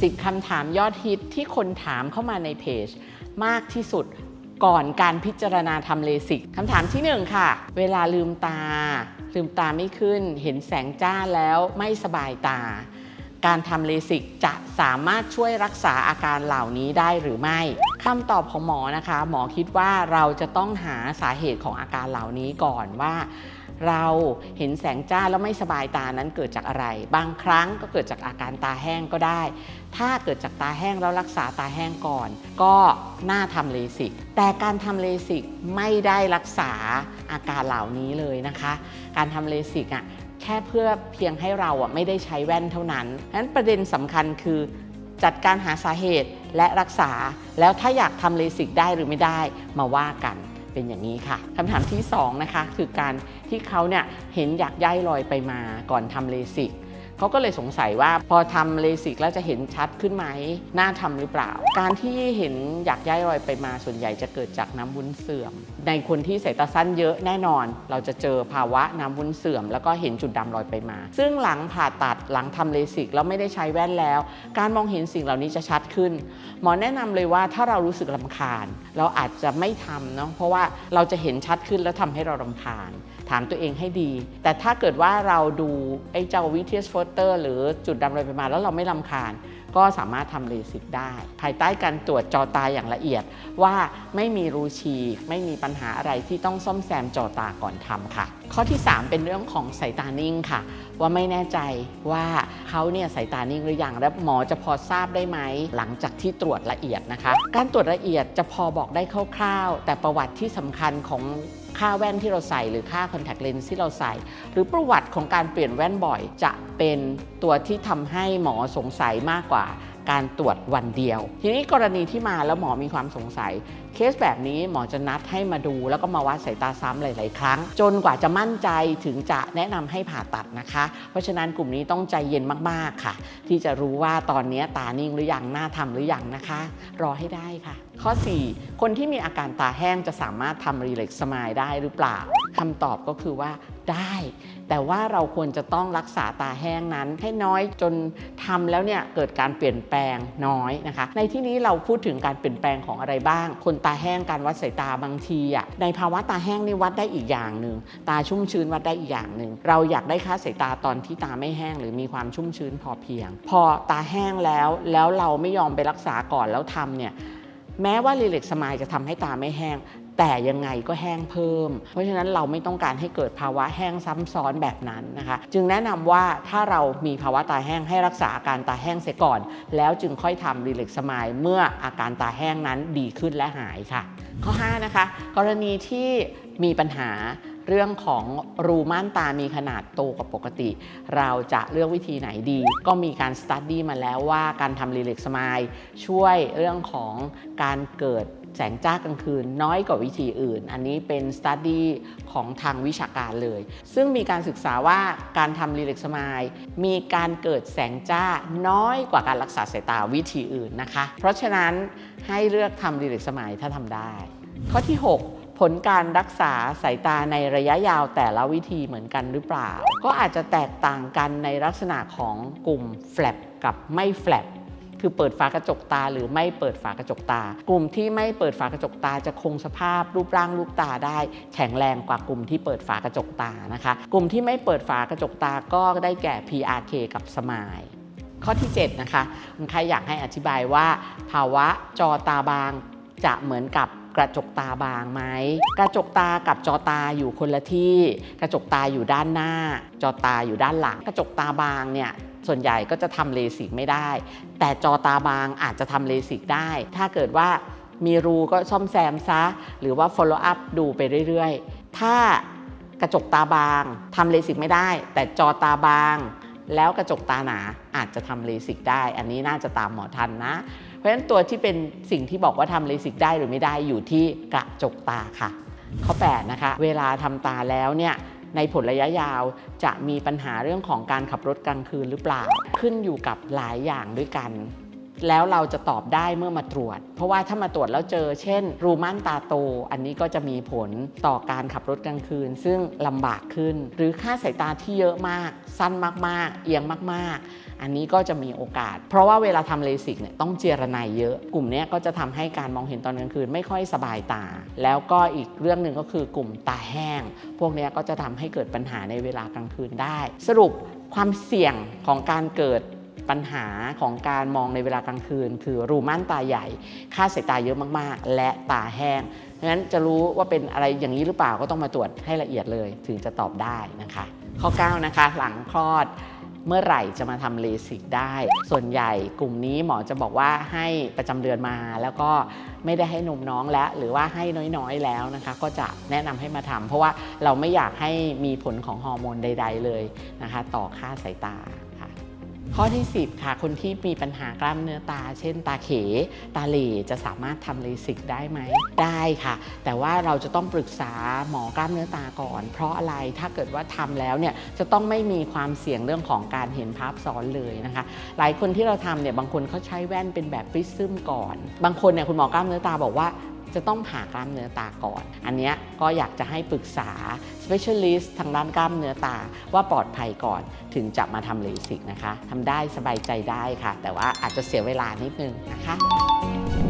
สิบคำถามยอดฮิตที่คนถามเข้ามาในเพจ มากที่สุดก่อนการพิจารณาทำเลสิกคำถามที่หนึ่งค่ะ เวลาลืมตา ลืมตาไม่ขึ้น เห็นแสงจ้าแล้วไม่สบายตา การทำเลสิกจะสามารถช่วยรักษาอาการเหล่านี้ได้หรือไม่คำตอบของหมอนะคะ หมอคิดว่าเราจะต้องหาสาเหตุของอาการเหล่านี้ก่อนว่าเราเห็นแสงจ้าแล้วไม่สบายตานั้นเกิดจากอะไร บางครั้งก็เกิดจากอาการตาแห้งก็ได้ ถ้าเกิดจากตาแห้งแล้วรักษาตาแห้งก่อน ก็น่าทำเลสิก แต่การทำเลสิกไม่ได้รักษาอาการเหล่านี้เลยนะคะ การทำเลสิกอะ แค่เพื่อเพียงให้เราอะไม่ได้ใช้แว่นเท่านั้นฉะนั้นประเด็นสำคัญคือจัดการหาสาเหตุและรักษา แล้วถ้าอยากทำเลสิกได้หรือไม่ได้มาว่ากันเป็นอย่างนี้ค่ะคำถามที่สองนะคะคือการที่เขาเนี่ยเห็นอยากย้ายลอยไปมาก่อนทำเลสิกเขาก็เลยสงสัยว่าพอทำเลสิกแล้วจะเห็นชัดขึ้นไหมน่าทำหรือเปล่า การที่เห็นอยากย้ายรอยไปมาส่วนใหญ่จะเกิดจากน้ำวุ้นเสื่อมในคนที่สายตาสั้นเยอะแน่นอน เราจะเจอภาวะน้ำวุ้นเสื่อม แล้วก็เห็นจุดดำรอยไปมา ซึ่งหลังผ่าตัดหลังทำเลสิกแล้วไม่ได้ใช้แว่นแล้ว การมองเห็นสิ่งเหล่านี้จะชัดขึ้น หมอแนะนำเลยว่าถ้าเรารู้สึกลำคาญ เราอาจจะไม่ทำเนาะเพราะว่าเราจะเห็นชัดขึ้นแล้วทำให้เราลำคาญ ถามตัวเองให้ดี แต่ถ้าเกิดว่าเราดูไอ้เจ้าวิเทียสโฟเตอร์หรือจุดดำรอยไปมาแล้วเราไม่ลำคาญ ก็สามารถทำเลสิกได้ ภายใต้การตรวจจอตาอย่างละเอียดว่าไม่มีรูฉีก ไม่มีปัญหาอะไรที่ต้องซ่อมแซมจอตาก่อนทำค่ะ ข้อที่ 3 เป็นเรื่องของสายตานิ่งค่ะ ว่าไม่แน่ใจว่าเขาเนี่ยสายตานิ่งหรือยังและหมอจะพอทราบได้ไหมหลังจากที่ตรวจละเอียดนะคะ การตรวจละเอียดจะพอบอกได้คร่าวๆ แต่ประวัติที่สำคัญของ ค่าแว่นที่เราใส่หรือค่าคอนแทคเลนส์ที่เราใส่ หรือประวัติของการเปลี่ยนแว่นบ่อย จะเป็นตัวที่ทำให้หมอสงสัยมากกว่า การตรวจวันเดียว ทีนี้กรณีที่มาแล้วหมอมีความสงสัย เคสแบบนี้หมอจะนัดให้มาดู แล้วก็มาวัดสายตาซ้ำหลาย ๆ ครั้ง จนกว่าจะมั่นใจถึงจะแนะนำให้ผ่าตัดนะคะ เพราะฉะนั้นกลุ่มนี้ต้องใจเย็นมาก ๆ ค่ะ ที่จะรู้ว่าตอนนี้ตานิ่งหรือยังหน่าทำหรือยังนะคะ รอให้ได้ค่ะ ข้อ 4 คนที่มีอาการตาแห้งจะสามารถทำรีเล็กสมายได้หรือเปล่าคำตอบก็คือว่า ได้ แต่ว่าเราควรจะต้องรักษาตาแห้งนั้น ให้น้อยจนทำแล้วเนี่ยเกิดการเปลี่ยนแปลงน้อยนะคะ ในที่นี้เราพูดถึงการเปลี่ยนแปลงของอะไรบ้าง คนตาแห้งการวัดสายตาบางทีอะในภาวะตาแห้งนี่วัดได้อีกอย่างหนึ่งตาชุ่มชื้นวัดได้อีกอย่างหนึ่งเราอยากได้ค่าสายตาตอนที่ตาไม่แห้งหรือมีความชุ่มชื้นพอเพียง พอตาแห้งแล้วแล้วเราไม่ยอมไปรักษาก่อนแล้วทำเนี่ยแม้ว่ารีเล็กสมายจะทำให้ตาไม่แห้ง แต่ยังไงก็แห้งเพิ่ม เพราะฉะนั้นเราไม่ต้องการให้เกิดภาวะแห้งซ้ำซ้อนแบบนั้นนะคะ จึงแนะนำว่าถ้าเรามีภาวะตาแห้งให้รักษาอาการตาแห้งเสียก่อน แล้วจึงค่อยทำรีเล็กสมายเมื่ออาการตาแห้งนั้นดีขึ้นและหายค่ะ ข้อ 5 นะคะ กรณีที่มีปัญหาเรื่องของรูม่านตามีขนาดโตกว่าปกติ เราจะเลือกวิธีไหนดี ก็มีการสตัดดี้มาแล้วว่าการทำรีเล็กสมายช่วยเรื่องของการเกิด แสงจ้ากลางคืนน้อยกว่าวิธีอื่น อันนี้เป็นสตัดดี้ของทางวิชาการเลย ซึ่งมีการศึกษาว่าการทำรีเล็กสมายมีการเกิดแสงจ้าน้อยกว่าการรักษาสายตาวิธีอื่นนะคะ เพราะฉะนั้นให้เลือกทำรีเล็กสมายถ้าทำได้ ข้อที่ 6ผลการรักษาสายตาในระยะยาวแต่ละวิธีเหมือนกันหรือเปล่า ก็อาจจะแตกต่างกันในลักษณะของกลุ่มแฟลปกับไม่แฟลป คือเปิดฝากระจกตาหรือไม่เปิดฝากระจกตา กลุ่มที่ไม่เปิดฝากระจกตาจะคงสภาพรูปร่างลูกตาได้ แข็งแรงกว่ากลุ่มที่เปิดฝากระจกตานะคะ กลุ่มที่ไม่เปิดฝากระจกตาก็ได้แก่ PRK กับสมายข้อที่ 7 นะคะคนไข้อยากให้อธิบายว่า ภาวะจอตาบางจะเหมือนกับกระจกตาบางไหม กระจกตากับจอตาอยู่คนละที่ กระจกตาอยู่ด้านหน้า จอตาอยู่ด้านหลัง กระจกตาบางเนี่ย ส่วนใหญ่ก็จะทำเลสิกไม่ได้ แต่จอตาบางอาจจะทำเลสิกได้ ถ้าเกิดว่ามีรูก็ซ่อมแซมซะ หรือว่า follow up ดูไปเรื่อยๆ ถ้ากระจกตาบางทำเลสิกไม่ได้ แต่จอตาบาง แล้วกระจกตาหนาอาจจะทำเลสิกได้ อันนี้น่าจะตามหมอทันนะ เพราะฉะนั้นตัวที่เป็นสิ่งที่บอกว่าทำเลสิกได้หรือไม่ได้อยู่ที่กระจกตาค่ะ ข้อ 8 นะคะ เวลาทำตาแล้วเนี่ย ในผลระยะยาวจะมีปัญหาเรื่องของการขับรถกลางคืนหรือเปล่า ขึ้นอยู่กับหลายอย่างด้วยกัน แล้วเราจะตอบได้เมื่อมาตรวจ เพราะว่าถ้ามาตรวจแล้วเจอ เช่น รูม่านตาโต อันนี้ก็จะมีผลต่อการขับรถกลางคืน ซึ่งลำบากขึ้น หรือค่าสายตาที่เยอะมาก สั้นมากๆ เอียงมาก ๆอันนี้ก็จะมีโอกาส เพราะว่าเวลาทำเลสิกเนี่ยต้องเจรไนเยอะ กลุ่มนี้ก็จะทำให้การมองเห็นตอนกลางคืนไม่ค่อยสบายตา แล้วก็อีกเรื่องหนึ่งก็คือกลุ่มตาแห้ง พวกนี้ก็จะทำให้เกิดปัญหาในเวลากลางคืนได้ สรุปความเสี่ยงของการเกิด ปัญหาของการมองในเวลากลางคืน คือรูม่านตาใหญ่ ค่าสายตาเยอะมากๆ และตาแห้งเพราะฉะนั้นจะรู้ว่าเป็นอะไรอย่างนี้หรือเปล่าก็ต้องมาตรวจให้ละเอียดเลย ถึงจะตอบได้นะคะ ข้อ 9 นะคะ หลังคลอดเมื่อไหร่จะมาทำเลสิกได้ ส่วนใหญ่กลุ่มนี้หมอจะบอกว่าให้ประจำเดือนมาแล้วก็ไม่ได้ให้นมน้องแล้ว หรือว่าให้น้อยๆแล้วนะคะ ก็จะแนะนำให้มาทำเพราะว่าเราไม่อยากให้มีผลของฮอร์โมนใด ๆ เลยนะคะ ต่อค่าสายตา ข้อที่ 10 ค่ะ คนที่มีปัญหากล้ามเนื้อตา เช่น ตาเข ตาเหล่จะสามารถทำเลสิกได้ไหม ได้ค่ะ แต่ว่าเราจะต้องปรึกษาหมอกล้ามเนื้อตาก่อน เพราะอะไรถ้าเกิดว่าทำแล้วเนี่ยจะต้องไม่มีความเสี่ยงเรื่องของการเห็นภาพซ้อนเลยนะคะ หลายคนที่เราทำเนี่ยบางคนเขาใช้แว่นเป็นแบบปริซึมก่อน บางคนเนี่ยคุณหมอกล้ามเนื้อตาบอกว่า จะต้องผ่ากล้ามเนื้อตาก่อน อันนี้ก็อยากจะให้ปรึกษา specialist ทางด้านกล้ามเนื้อตาว่าปลอดภัยก่อนถึงจะมาทำเลสิกนะคะทำได้สบายใจได้ค่ะ แต่ว่าอาจจะเสียเวลานิดนึงนะคะ